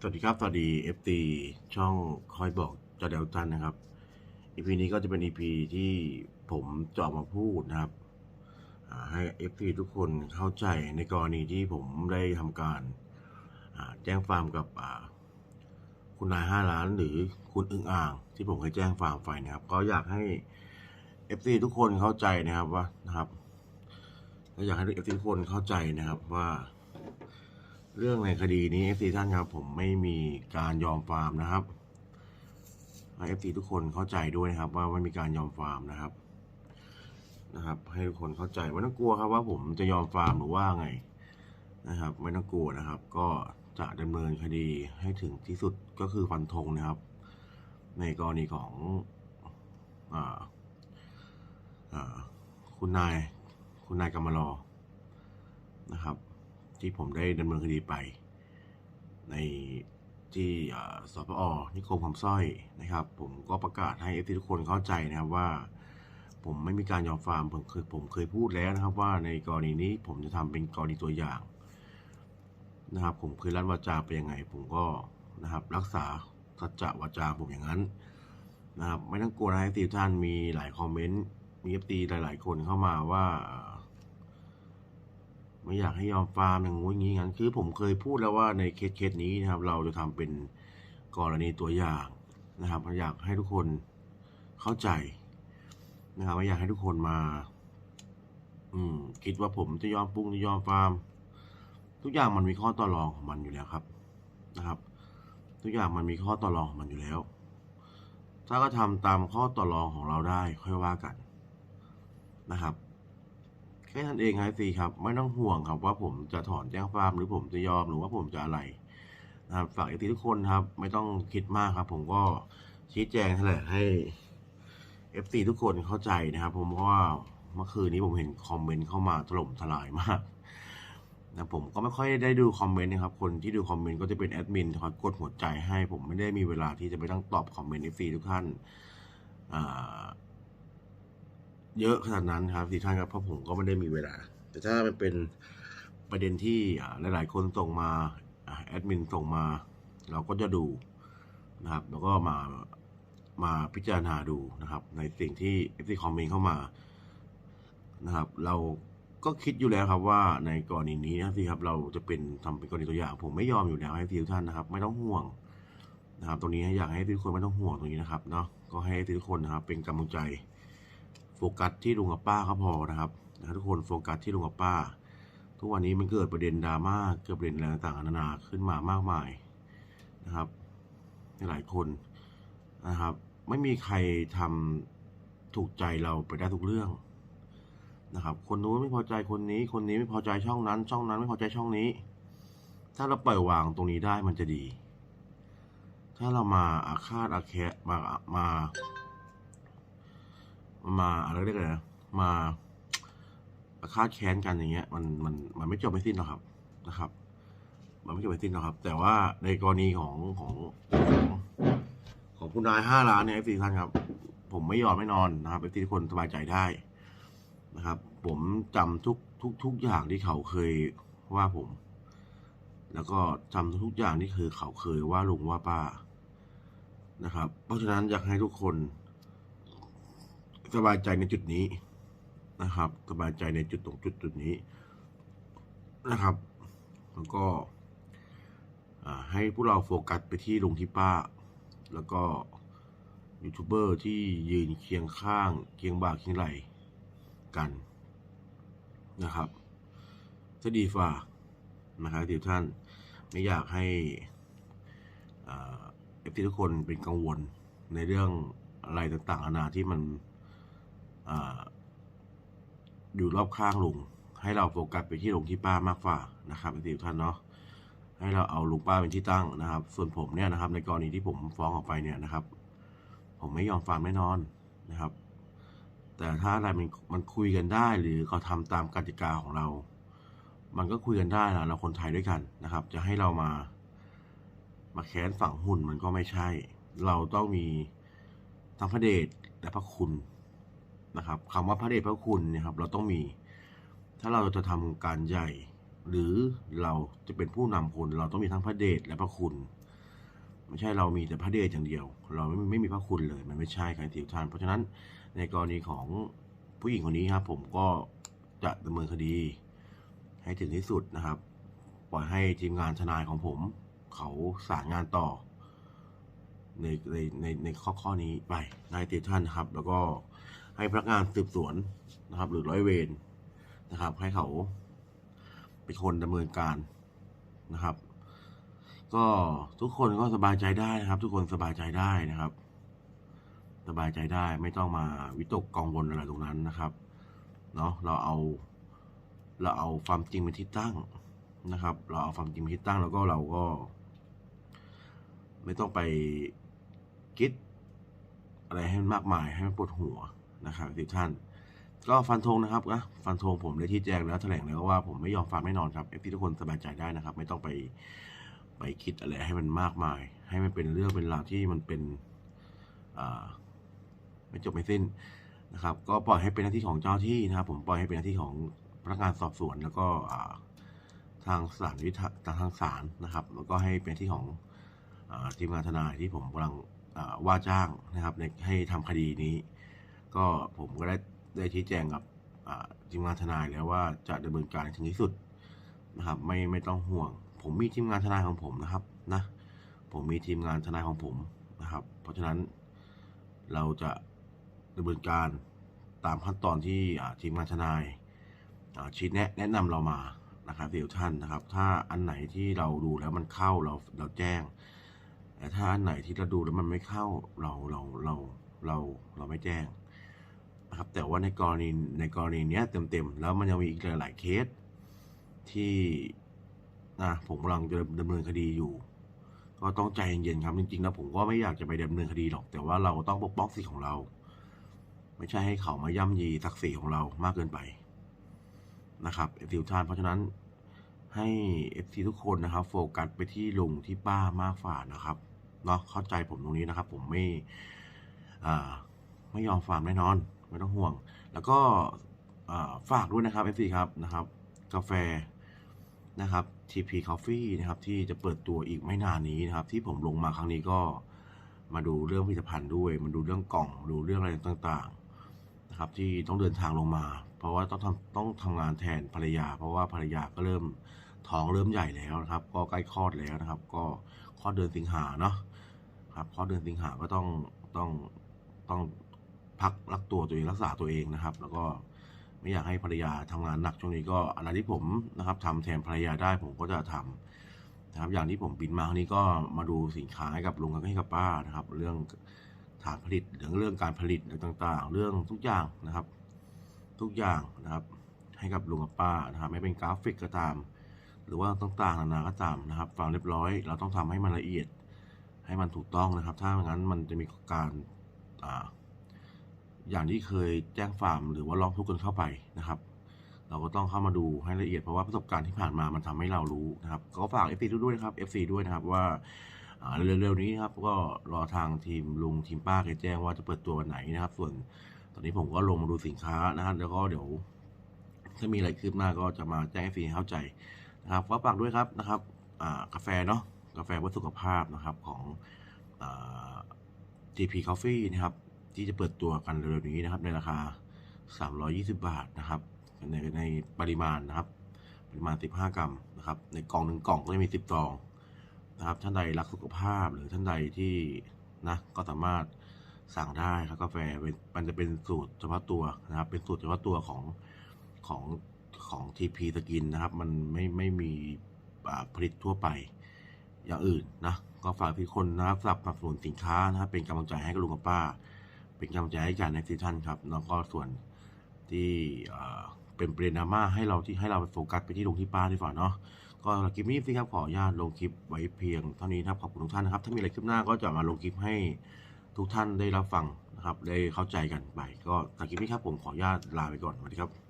สวัสดีครับ สวัสดี FT ช่องคอยบอกจอเดลตันนะครับ EP นี้ก็จะเป็น EP ที่ผมจะออกมาพูดนะครับ ให้ FT ทุกคนเข้าใจในกรณีที่ผมได้ทำการแจ้งฟาร์มกับคุณนายห้าล้าน หรือคุณอึ่งอ่าง ที่ผมเคยแจ้งฟาร์มไปนะครับ ก็อยากให้ FT ทุกคนเข้าใจนะครับว่านะครับก็อยากให้ FT ทุกคนเข้าใจนะครับว่า เรื่องในคดีนี้ FC ท่านครับผมไม่มีการยอมฟาร์มนะครับให้ FC ทุกคนเข้าใจด้วยนะครับ ว่าไม่มีการยอมฟาร์มนะครับ นะครับ ให้ทุกคนเข้าใจไม่ต้องกลัวครับว่าผมจะยอมฟาร์มหรือว่าไงนะครับ ไม่ต้องกลัวนะครับ ก็จะดำเนินคดีให้ถึงที่สุดก็คือฟันธงนะครับ ในกรณีของอ่าอ่าคุณนายคุณนายกำมารอนะครับ ที่ผมได้ดำเนินคดีไป ในที่อ่าสปอนิคมคำสร้อยนะครับ ผมก็ประกาศให้เอฟทุกคนเข้าใจนะครับว่า ผมไม่มีการยอมฟาร์มผมเคยผมเคยพูดแล้วนะครับ ว่าในกรณีนี้ผมจะทำเป็นกรณีตัวอย่างนะครับ ผมเคยรัดวาจาไปยังไง ผมก็นะครับ รักษาสัจจะวาจาผมอย่างนั้นนะครับ ไม่ต้องกลัวนะเอฟซีท่านมีหลายคอมเมนต์มีเอฟซีหลาย ๆ คนเข้ามาว่า ไม่อยากให้ยอมฟาร์มอย่างงู้นอย่างนี้งั้นคือผมเคยพูดแล้วว่าในเคสเคสนี้นะครับ เราจะทำเป็นกรณีตัวอย่างนะครับอยากให้ทุกคนเข้าใจนะครับไม่อยากให้ทุกคนมา อืม คิดว่าผมจะยอมปรุงจะยอมฟาร์ม ทุกอย่างมันมีข้อต่อรองของมันอยู่แล้วครับนะครับ ทุกอย่างมันมีข้อต่อรองของมันอยู่แล้ว ถ้าก็ทำตามข้อต่อรองของเราได้ ค่อยว่ากันนะครับ แค่นั้นเองครับซีครับ ไม่ต้องห่วงครับว่าผมจะถอนแจ้งความหรือผมจะยอมหรือว่าผมจะอะไรนะครับฝากเอฟซีทุกคนครับ ไม่ต้องคิดมากครับ ผมก็ชี้แจงแหละให้เอฟซีทุกคนเข้าใจนะครับ ผมเพราะว่าเมื่อคืนนี้ผมเห็นคอมเมนต์เข้ามาถล่มทลายมากนะผมก็ไม่ค่อยได้ดูคอมเมนต์นะครับ คนที่ดูคอมเมนต์ก็จะเป็นแอดมินคอยกดหัวใจให้ ผมไม่ได้มีเวลาที่จะไปต้องตอบคอมเมนต์เอฟซีทุกท่านอ่า เยอะขนาดนั้นครับที่ท่านครับเพราะผมก็ไม่ได้มีเวลา แต่ถ้ามันเป็นประเด็นที่อ่าหลาย ๆ คนส่งมาแอดมินส่งมา เราก็จะดูนะครับ แล้วก็มามาพิจารณาดูนะครับ ในสิ่งที่เอฟซีคอมเมนต์เข้ามานะครับ เราก็คิดอยู่แล้วครับว่าในกรณีนี้นะที่ครับเราจะเป็นทำเป็นกรณีตัวอย่าง ผมไม่ยอมอยู่แล้วให้ทุกท่านนะครับ ไม่ต้องห่วงนะครับ ตรงนี้อยากให้ทุกคนไม่ต้องห่วงตรงนี้นะครับเนาะก็ให้ทุกคนนะครับ เป็นกำลังใจ โฟกัสที่ลุงกับป้าก็พอนะครับนะทุกคนโฟกัสที่ลุงกับป้า ทุกวันนี้มันเกิดประเด็นดราม่าเกิดประเด็นอะไรต่างๆนานาขึ้นมามากมายนะครับในหลายคนนะครับ ไม่มีใครทำถูกใจเราไปได้ทุกเรื่องนะครับ คนนู้นไม่พอใจคนนี้ คนนี้ไม่พอใจช่องนั้น ช่องนั้นไม่พอใจช่องนี้ ถ้าเราปล่อยวางตรงนี้ได้มันจะดี ถ้าเรามาอาฆาตอาแคะมามา มาอะไรเรียกอะไรนะมาอาฆาแค้นกันอย่างเงี้ยมันมันมันไม่จบไม่สิ้นหรอกครับนะครับ มันไม่จบไม่สิ้นหรอกครับ แต่ว่าในกรณีของของของคุณนายห้าล้านเนี่ยเอฟซีท่านครับ ผมไม่ยอมไม่นอนนะครับเอฟซีทุกคนสบายใจได้นะครับ ผมจำทุกทุกทุกอย่างที่เขาเคยว่าผม แล้วก็จำทุกอย่างที่คือเขาเคยว่าลุงว่าป้านะครับ เพราะฉะนั้นอยากให้ทุกคน สบายใจในจุดนี้นะครับ สบายใจในจุดตรงจุดจุดนี้นะครับ แล้วก็ให้พวกเราโฟกัสไปที่ลุงที่ป้า แล้วก็ยูทูบเบอร์ที่ยืนเคียงข้าง เคียงบ่าเคียงไหลกันนะครับจะดีฝ่านะครับทุกท่านไม่อยากให้เอฟทีทุกคนเป็นกังวลในเรื่องอะไรต่างๆนานาที่มัน อยู่รอบข้างลุง ให้เราโฟกัสไปที่ลุงที่ป้ามากฝ่านะครับทุกท่านเนาะให้เราเอาลุงป้าเป็นที่ตั้งนะครับ ส่วนผมเนี่ยนะครับ ในกรณีที่ผมฟ้องออกไปเนี่ยนะครับ ผมไม่ยอมฟังแน่นอนนะครับ แต่ถ้าอะไรมันมันคุยกันได้หรือเขาทำตามกติกาของเรา มันก็คุยกันได้นะเราคนไทยด้วยกันนะครับ จะให้เรามามาแค้นฝั่งหุ่นมันก็ไม่ใช่ เราต้องมีทั้งพระเดชและพระคุณ นะครับคำว่าพระเดชพระคุณเนี่ยครับ เราต้องมี ถ้าเราจะทำการใหญ่ หรือเราจะเป็นผู้นำคน เราต้องมีทั้งพระเดชและพระคุณ ไม่ใช่เรามีแต่พระเดชอย่างเดียว เราไม่ไม่มีพระคุณเลย มันไม่ใช่การติวทาน เพราะฉะนั้นในกรณีของผู้หญิงคนนี้ครับ ผมก็จะดำเนินคดี ให้ถึงที่สุดนะครับ ปล่อยให้ทีมงานทนายของผม เขาสารงานต่อ ในในในในข้อข้อนี้ไปนายติท่านนะครับ แล้วก็ ให้พนักงานสืบสวนนะครับ หรือร้อยเวรนะครับ ให้เขาเป็นคนดำเนินการนะครับ ก็ทุกคนก็สบายใจได้นะครับ ทุกคนสบายใจได้นะครับ สบายใจได้ไม่ต้องมาวิตกกังวลอะไรตรงนั้นนะครับเนาะเราเอาเราเอาความจริงเป็นที่ตั้งนะครับ เราเอาความจริงเป็นที่ตั้งแล้วก็เราก็ ไม่ต้องไปคิดอะไรให้มันมากมายให้มันปวดหัว นะครับทุกท่าน ก็ฟันธงนะครับนะฟันธงผมได้ที่แจ้งแล้วแถลงแล้วว่าผมไม่ยอมฟังแน่นอนครับเอฟซีทุกคนสบายใจได้นะครับ ไม่ต้องไปไปคิดอะไรให้มันมากมาย ให้มันเป็นเรื่องเป็นราวที่มันเป็นไม่จบไม่สิ้นนะครับ ก็ปล่อยให้เป็นหน้าที่ของเจ้าที่นะครับ ผมปล่อยให้เป็นหน้าที่ของพนักงานสอบสวน แล้วก็ทางศาลวิทาทางศาลนะครับ แล้วก็ให้เป็นที่ของอทีมงานทนายที่ผมกำลังว่าจ้างนะครับในให้ทำคดีนี้ ก็ผมก็ได้ได้ชี้แจงกับทีมงานทนายแล้วว่าจะดำเนินการถึงที่สุดนะครับ ไม่ไม่ต้องห่วง ผมมีทีมงานทนายของผมนะครับนะผมมีทีมงานทนายของผมนะครับ เพราะฉะนั้นเราจะดำเนินการตามขั้นตอนที่ทีมงานทนายชี้แนะแนะนำเรามานะครับเดี๋ยวท่านนะครับ ถ้าอันไหนที่เราดูแล้วมันเข้าเราเราแจ้งแต่ถ้าอันไหนที่เราดูแล้วมันไม่เข้าเราเราเราเราเราไม่แจ้ง นะครับแต่ว่าในกรณีในกรณีเนี้ยเต็มๆแล้วมันยังมีอีกหลายๆเคสที่นะผมกำลังจะดำเนินคดีอยู่ ก็ต้องใจเย็นๆครับจริงๆแล้วผมก็ไม่อยากจะไปดำเนินคดีหรอก แต่ว่าเราต้องปกป้องสิทธิ์ของเรา ไม่ใช่ให้เขามาย่ำยีศักดิ์ศรีของเรามากเกินไปนะครับเอฟซีทุกท่านเพราะฉะนั้นให้เอฟซีทุกคนนะครับ โฟกัสไปที่ลุงที่ป้ามากฝ่านะครับเนาะเข้าใจผมตรงนี้นะครับ ผมไม่อ่าไม่ยอมฟาร์มแน่นอน ไม่ต้องห่วง แล้วก็ฝากด้วยนะครับเอฟซีครับนะครับ กาแฟนะครับ TP Coffee นะครับที่จะเปิดตัวอีกไม่นานนี้นะครับ ที่ผมลงมาครั้งนี้ก็มาดูเรื่องผลิตภัณฑ์ด้วย มาดูเรื่องกล่องดูเรื่องอะไรต่างๆนะครับ ที่ต้องเดินทางลงมา เพราะว่าต้องทำต้องทำงานแทนภรรยา เพราะว่าภรรยาก็เริ่มท้องเริ่มใหญ่แล้วนะครับ ก็ใกล้คลอดแล้วนะครับ ก็คลอดเดือนสิงหาเนาะครับคลอดเดือนสิงหาก็ต้องต้องต้อง พักรักตัวตัวเองรักษาตัวเองนะครับ แล้วก็ไม่อยากให้ภรรยาทำงานหนักช่วงนี้ก็อะไรที่ผมนะครับทำแทนภรรยาได้ผมก็จะทำนะครับ อย่างที่ผมบินมาครั้งนี้ก็มาดูสินค้าให้กับลุงกับให้กับป้านะครับ เรื่องฐานผลิตเรื่องเรื่องการผลิตต่างๆ เรื่องทุกอย่างนะครับ ทุกอย่างนะครับ ให้กับลุงกับป้านะครับไม่เป็นกราฟิกก็ตาม หรือว่าต่างๆนานาก็ตามนะครับฟังเรียบร้อย เราต้องทำให้มันละเอียด ให้มันถูกต้องนะครับ ถ้าไม่งั้นมันจะมีการอ่า อย่างที่เคยแจ้งฟาร์มหรือว่าร้องทุกข์กันเข้าไปนะครับ เราก็ต้องเข้ามาดูให้ละเอียดเพราะว่าประสบการณ์ที่ผ่านมามันทำให้เรารู้นะครับก็ฝาก FC ด้วยนะครับ FC ด้วยนะครับว่าเร็วๆนี้นครับก็รอทางทีมลุงทีมป้าแกแจ้งว่าจะเปิดตัววันไหนนะครับ ส่วนตอนนี้ผมก็ลงมาดูสินค้านะครับ แล้วก็เดี๋ยวถ้ามีอะไรคืบหน้าก็จะมาแจ้งให้ฟรีเข้าใจนะครับก็ฝากด้วยครับนะครับกาแฟเนาะกาแฟเพื่อสุขภาพนะครับของ GP Coffee นะครับ ที่จะเปิดตัวกันเร็วๆนี้นะครับ ในราคา 320 บาทนะครับในในปริมาณนะครับ ปริมาณ 15 กรัมนะครับ ในกล่องหนึ่งกล่องก็จะมี 10ซองนะครับ ท่านใดรักสุขภาพหรือท่านใดที่นะก็สามารถสั่งได้ครับกาแฟเป็นมันจะเป็นสูตรเฉพาะตัวนะครับ เป็นสูตรเฉพาะตัวของของของ TP สกินนะครับ มันไม่ไม่มีผลิตทั่วไปอย่างอื่นนะก็ฝากทุกคนนะครับสนับสนุนสินค้านะครับเป็นกำลังใจให้กับลุงกับป้า เป็นกำลังใจให้กันในซีซั่นครับแล้วก็ส่วนที่เป็นประเด็นดราม่าให้เราที่ให้เราไปโฟกัสไปที่ลงที่ป้าดีกว่าเนาะก็สำหรับคลิปนี้สิครับขออนุญาตลงคลิปไว้เพียงเท่านี้นะครับขอบคุณทุกท่านนะครับ ถ้ามีอะไรคลิปหน้าก็จะมาลงคลิปให้ทุกท่านได้รับฟังนะครับได้เข้าใจกันไป ก็สำหรับคลิปนี้ครับผมขออนุญาตลาไปก่อนสวัสดีครับ